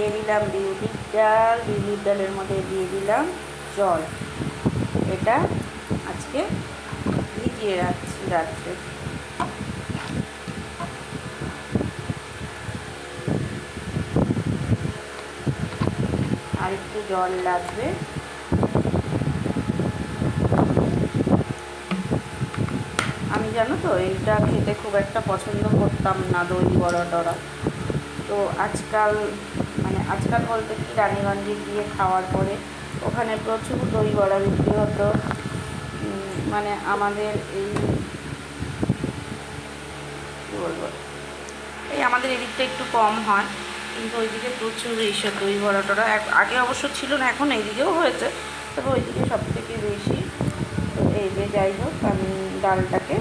দিয়ে দিলাম বিউলির ডাল বিউলির ডালের মধ্যে দিয়ে দিলাম জল। এটা আজকে ভিজিয়ে রাখছি রাত্রে। আর একটু জল লাগবে। আমি জানো তো এইটা খেতে খুব একটা পছন্দ করতাম না দই বড়া টড়া। তো আজকাল মানে আজকাল বলতে কি রানীগঞ্জে গিয়ে খাওয়ার পরে ওখানে প্রচুর দই বড়া বিক্রি হতো। মানে আমাদের এই কী বলব? এই আমাদের এদিকটা একটু কম হয়, কিন্তু ওইদিকে প্রচুর এইসব দই বড়া টড়া। আগে অবশ্য ছিল না, এখন এইদিকেও হয়েছে। তবে ওইদিকে সব থেকে বেশি। তো এই যে যাই হোক, আমি ডালটাকে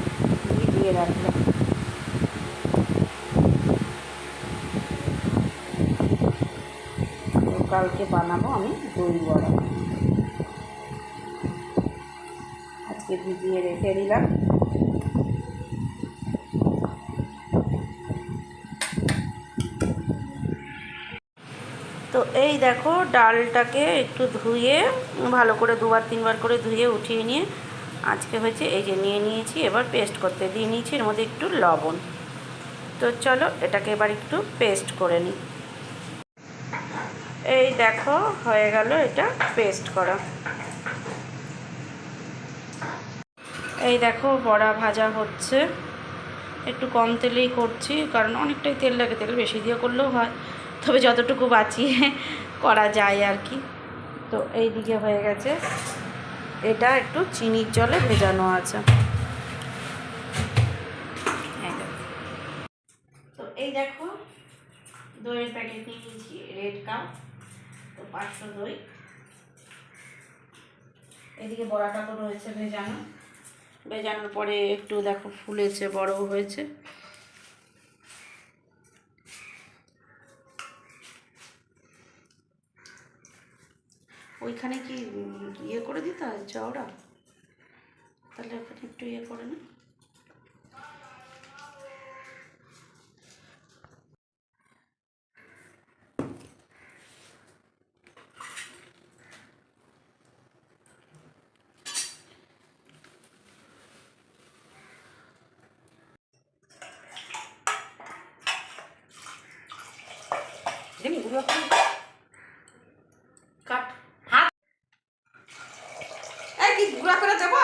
ভিজিয়ে রাখলাম। কালকে বানাবো আমি দই বড়া। আজকে ভিজিয়ে রেখে দিলাম। তো এই দেখো ডালটাকে একটু ধুয়ে, ভালো করে দুবার তিনবার করে ধুয়ে উঠিয়ে নিয়ে আজকে হয়েছে এই যে নিয়ে নিয়েছি, এবার পেস্ট করতে। দিয়ে নিয়েছি এর মধ্যে একটু লবণ। তো চলো এটাকে এবার একটু পেস্ট করে নিই। এই দেখো, হয়ে গেল এটা পেস্ট করা। এই দেখো, বড়া ভাজা হচ্ছে। একটু কম তেলেই করছি, কারণ অনেকটাই তেল লাগে, তেল বেশি দিয়ে করলেও হয়। তবে যতটুকু বাঁচিয়ে করা যায় আর কি। তো এই দিকে হয়ে গেছে। এটা একটু চিনির জলে ভেজানো আছে। তো এই দেখো, দইয়ের প্যাকেট নিয়ে নিয়েছি রেড কাপ তো পাঁচশো দই। এদিকে বড়াটাও রয়েছে ভেজানো। ভেজানোর পরে একটু দেখো ফুলেছে, বড়ও হয়েছে। ওইখানে কি ইয়ে করে দিতে হয়, চওড়া? তাহলে ওখানে একটু ইয়ে করে না। দেখি গুঁড়ো করে কাট হাত এই কি গুঁড়া করে দেবো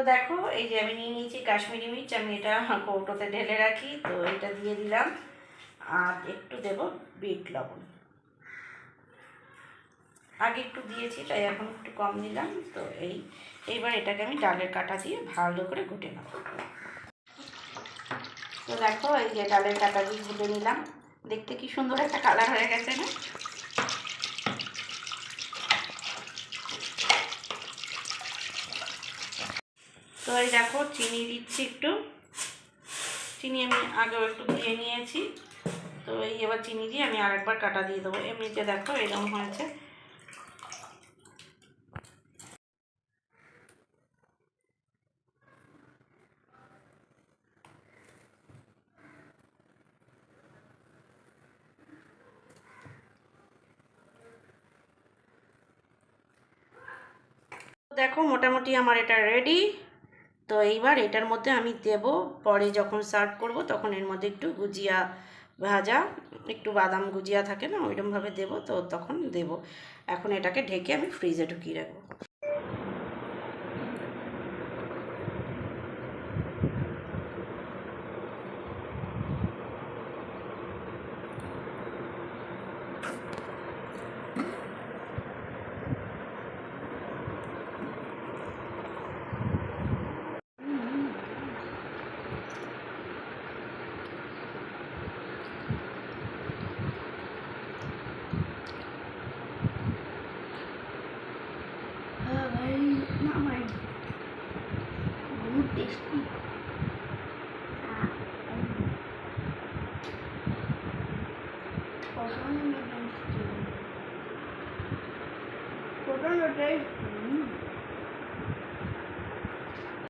তো দেখো, এই যে আমি নিয়ে নিয়েছি কাশ্মীরি মির্চ, আমি এটা কৌটোতে ঢেলে রাখি, তো এটা দিয়ে দিলাম। আর একটু দেব বিট লবণ। আগে একটু দিয়েছি, তাই এখন একটু কম দিলাম তো এই, এইবার এটাকে আমি ডালের কাটা দিয়ে ভালো করে ঘুটে নেব। তো দেখো, এই যে ডালের কাটা দিয়ে ঘুটে নিলাম। দেখতে কি সুন্দর একটা কালার হয়ে গেছে না? তো এই দেখো, চিনি দিচ্ছি একটু। চিনি আমি আগেও একটু দিয়ে নিয়েছি। তো এই এবার চিনি দিয়ে আমি আরেকবার কাটা দিয়ে দেবো। এমনিতে দেখো এরকম হয়েছে। দেখো, মোটামুটি আমার এটা রেডি তো এইবার এটার মধ্যে আমি দেব, পরে যখন সার্ভ করব তখন এর মধ্যে একটু গুজিয়া ভাজা, একটু বাদাম গুজিয়া থাকে না ওইরকমভাবে দেব, তো তখন দেব। এখন এটাকে ঢেকে আমি ফ্রিজে ঢুকিয়ে রাখব। Wat gaan we met deze? Wat gaan er met deze?